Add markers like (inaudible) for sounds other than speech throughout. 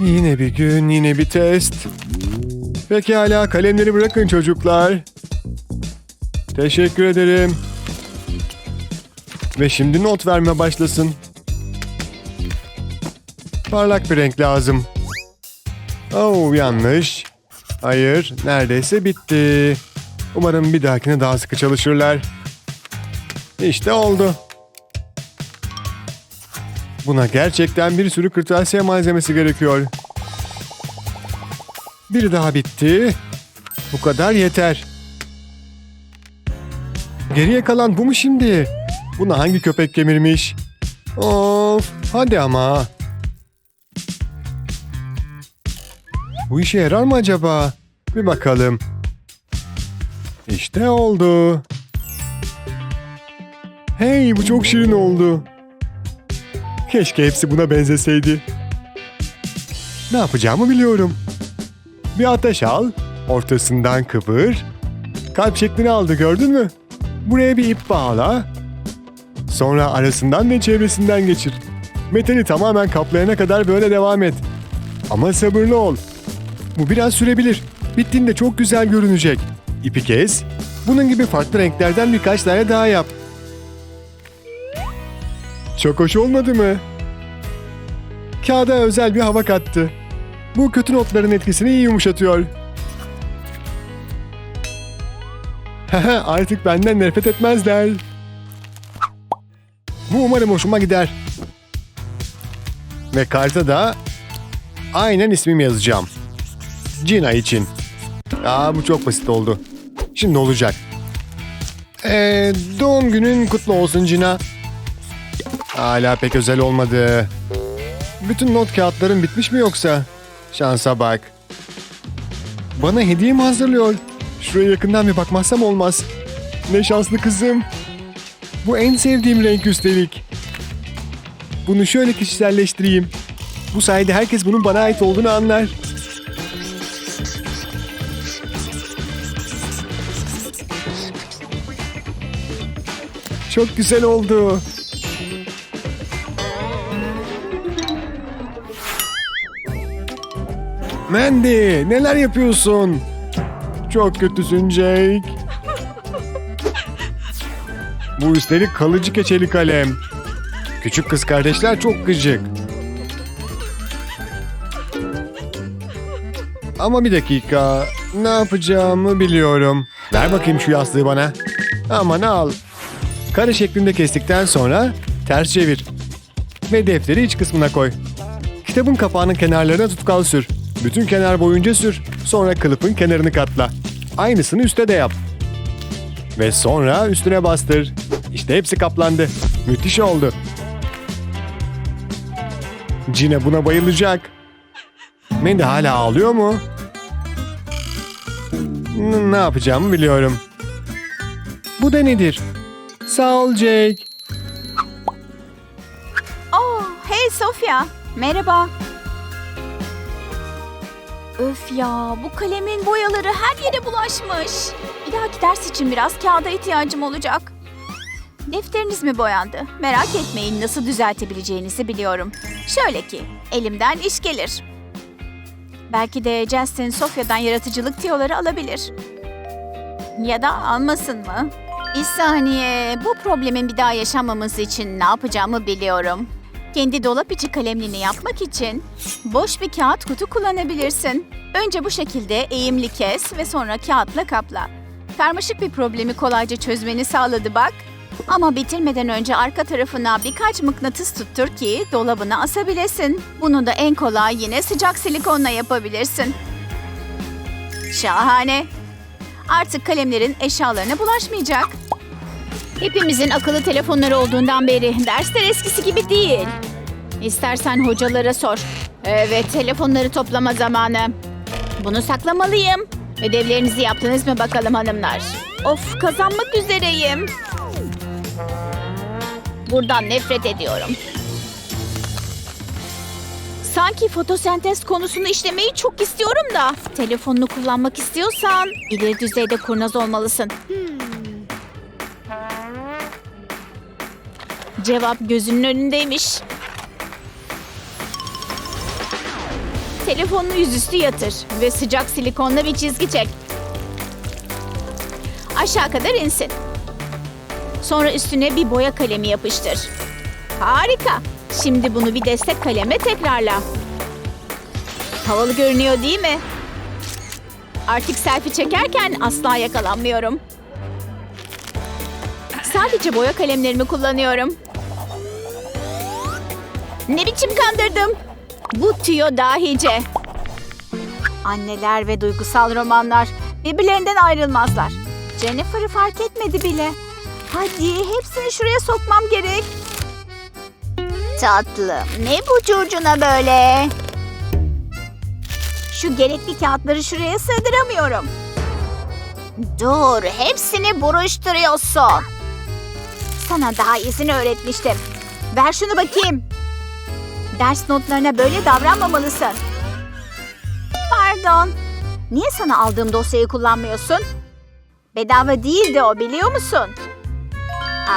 Yine bir gün, yine bir test. Pekala, kalemleri bırakın çocuklar. Teşekkür ederim. Ve şimdi not verme başlasın. Parlak bir renk lazım. Oh yanlış. Hayır neredeyse bitti. Umarım bir dahakine daha sıkı çalışırlar. İşte oldu. Buna gerçekten bir sürü kırtasiye malzemesi gerekiyor. Biri daha bitti. Bu kadar yeter. Geriye kalan bu mu şimdi? Bunu hangi köpek kemirmiş? Of, hadi ama. Bu işe yarar mı acaba? Bir bakalım. İşte oldu. Hey, bu çok şirin oldu. Keşke hepsi buna benzeseydi. Ne yapacağımı biliyorum. Bir ateş al, ortasından kıvır. Kalp şeklini aldı gördün mü? Buraya bir ip bağla. Sonra arasından ve çevresinden geçir. Metali tamamen kaplayana kadar böyle devam et. Ama sabırlı ol. Bu biraz sürebilir. Bittiğinde çok güzel görünecek. İpi kes. Bunun gibi farklı renklerden birkaç tane daha yap. Çok hoş olmadı mı? Kağıda özel bir hava kattı. Bu kötü notların etkisini iyi yumuşatıyor. Artık benden nefret etmezler. Bu umarım hoşuma gider. Ve karta da aynen ismimi yazacağım. Gina için. Aa bu çok basit oldu. Şimdi olacak. Ee, doğum günün kutlu olsun Gina. Hala pek özel olmadı. Bütün not kağıtların bitmiş mi yoksa? Şansa bak. Bana hediye mi hazırlıyor? Şuraya yakından bir bakmazsam olmaz. Ne şanslı kızım. Bu en sevdiğim renk üstelik. Bunu şöyle kişiselleştireyim. Bu sayede herkes bunun bana ait olduğunu anlar. Çok güzel oldu. Mandy, neler yapıyorsun? Çok kötüsün Jake. Bu üstelik kalıcı keçeli kalem. Küçük kız kardeşler çok gıcık. Ama bir dakika. Ne yapacağımı biliyorum. Ver bakayım şu yastığı bana. Aman al. Kare şeklinde kestikten sonra ters çevir. Ve defteri iç kısmına koy. Kitabın kapağının kenarlarına tutkal sür. Bütün kenar boyunca sür. Sonra kılıfın kenarını katla. Aynısını üstte de yap. Ve sonra üstüne bastır. İşte hepsi kaplandı. Müthiş oldu. Cine buna bayılacak. Mandy hala ağlıyor mu? N- ne yapacağımı biliyorum. Bu da nedir? Sağ ol Jake. Oh, hey Sofya. Merhaba. Öf ya, bu kalemin boyaları her yere bulaşmış. Bir dahaki ders için biraz kağıda ihtiyacım olacak. Defteriniz mi boyandı? Merak etmeyin nasıl düzeltebileceğinizi biliyorum. Şöyle ki, elimden iş gelir. Belki de Justin Sofya'dan yaratıcılık tiyoları alabilir. Ya da almasın mı? Bir saniye, bu problemin bir daha yaşanmaması için ne yapacağımı biliyorum. Kendi dolap içi kalemliğini yapmak için boş bir kağıt kutu kullanabilirsin. Önce bu şekilde eğimli kes ve sonra kağıtla kapla. Karmaşık bir problemi kolayca çözmeni sağladı bak. Ama bitirmeden önce arka tarafına birkaç mıknatıs tuttur ki dolabına asabilesin. Bunu da en kolay yine sıcak silikonla yapabilirsin. Şahane. Artık kalemlerin eşyalarına bulaşmayacak. Hepimizin akıllı telefonları olduğundan beri dersler eskisi gibi değil. İstersen hocalara sor. Evet, telefonları toplama zamanı. Bunu saklamalıyım. Ödevlerinizi yaptınız mı bakalım hanımlar? Of, kazanmak üzereyim. Buradan nefret ediyorum. Sanki fotosentez konusunu işlemeyi çok istiyorum da. Telefonunu kullanmak istiyorsan ileri düzeyde kurnaz olmalısın. Cevap gözünün önündeymiş. Telefonunu yüzüstü yatır ve sıcak silikonla bir çizgi çek. Aşağı kadar insin. Sonra üstüne bir boya kalemi yapıştır. Harika. Şimdi bunu bir destek kalemle tekrarla. Havalı görünüyor değil mi? Artık selfie çekerken asla yakalanmıyorum. Sadece boya kalemlerimi kullanıyorum. Ne biçim kandırdım? Bu tüyo dahice. Anneler ve duygusal romanlar birbirlerinden ayrılmazlar. Jennifer'ı fark etmedi bile. Hadi hepsini şuraya sokmam gerek. Tatlım ne bu curcuna böyle? Şu gerekli kağıtları şuraya sığdıramıyorum. Dur hepsini buruşturuyorsun. Sana daha iyisini öğretmiştim. Ver şunu bakayım. Ders notlarına böyle davranmamalısın. Pardon. Niye sana aldığım dosyayı kullanmıyorsun? Bedava değildi o biliyor musun?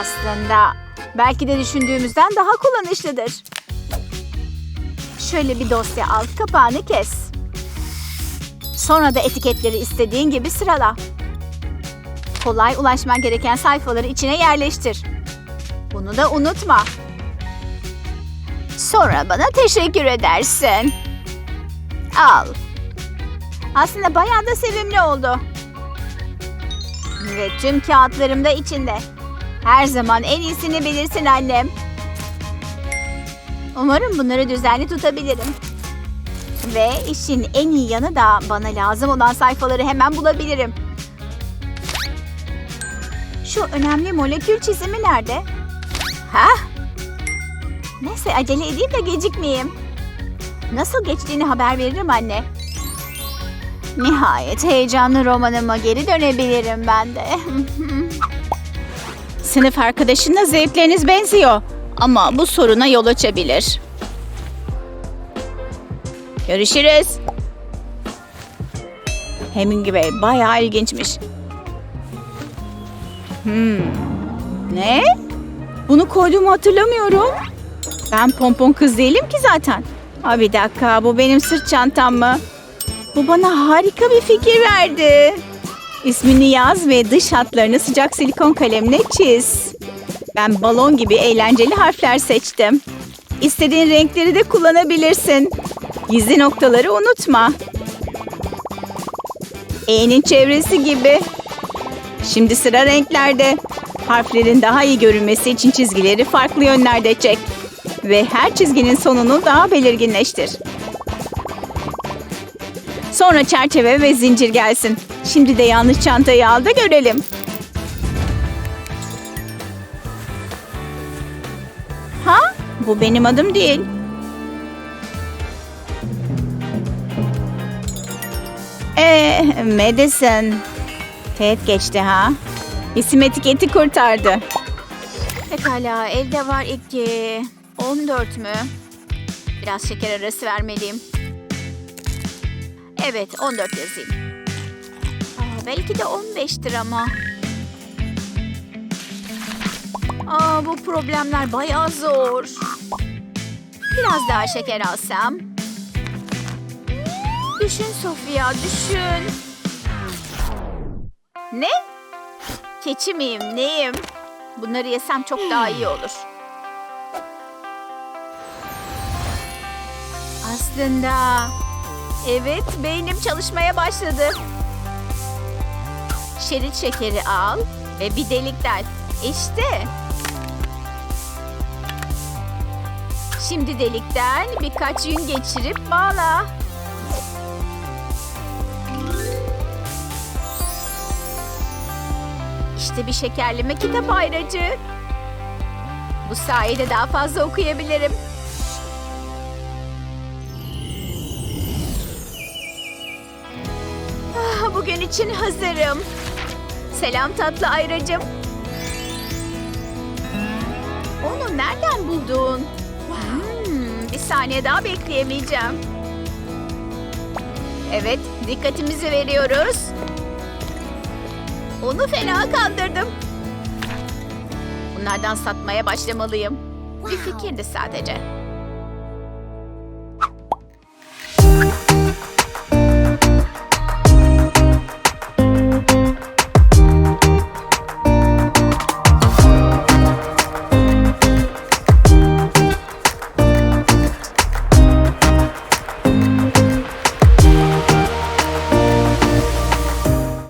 Aslında belki de düşündüğümüzden daha kullanışlıdır. Şöyle bir dosya al, kapağını kes. Sonra da etiketleri istediğin gibi sırala. Kolay ulaşman gereken sayfaları içine yerleştir. Bunu da unutma. Sonra bana teşekkür edersin. Al. Aslında bayağı da sevimli oldu. Ve tüm kağıtlarım da içinde. Her zaman en iyisini bilirsin annem. Umarım bunları düzenli tutabilirim. Ve işin en iyi yanı da bana lazım olan sayfaları hemen bulabilirim. Şu önemli molekül çizimi nerede? Ha? Neyse acele edeyim de gecikmeyeyim. Nasıl geçtiğini haber veririm anne. Nihayet heyecanlı romanıma geri dönebilirim ben de. (laughs) Sınıf arkadaşınla zevkleriniz benziyor. Ama bu soruna yol açabilir. Görüşürüz. Hemingway bayağı ilginçmiş. Hmm. Ne? Bunu koyduğumu hatırlamıyorum. Ben pompon kız değilim ki zaten. Ha bir dakika bu benim sırt çantam mı? Bu bana harika bir fikir verdi. İsmini yaz ve dış hatlarını sıcak silikon kalemle çiz. Ben balon gibi eğlenceli harfler seçtim. İstediğin renkleri de kullanabilirsin. Gizli noktaları unutma. E'nin çevresi gibi. Şimdi sıra renklerde. Harflerin daha iyi görünmesi için çizgileri farklı yönlerde çek. Ve her çizginin sonunu daha belirginleştir. Sonra çerçeve ve zincir gelsin. Şimdi de yanlış çantayı al da görelim. Ha? Bu benim adım değil. Ee, Madison. Teğet geçti ha. İsim etiketi kurtardı. Pekala elde var iki. 14 mü? Biraz şeker arası vermeliyim. Evet 14 yazayım. Aa, belki de 15'tir ama. Aa, bu problemler bayağı zor. Biraz daha şeker alsam. Düşün Sofia, düşün. Ne? Keçi miyim, neyim? Bunları yesem çok daha iyi olur. Aslında... Evet, beynim çalışmaya başladı. Şerit şekeri al ve bir delik del. İşte. Şimdi delikten birkaç yün geçirip bağla. İşte bir şekerleme kitap ayracı. Bu sayede daha fazla okuyabilirim. İçin hazırım. Selam tatlı ayracım. Onu nereden buldun? Hmm, bir saniye daha bekleyemeyeceğim. Evet, dikkatimizi veriyoruz. Onu fena kandırdım. Bunlardan satmaya başlamalıyım. Bir fikirdi sadece.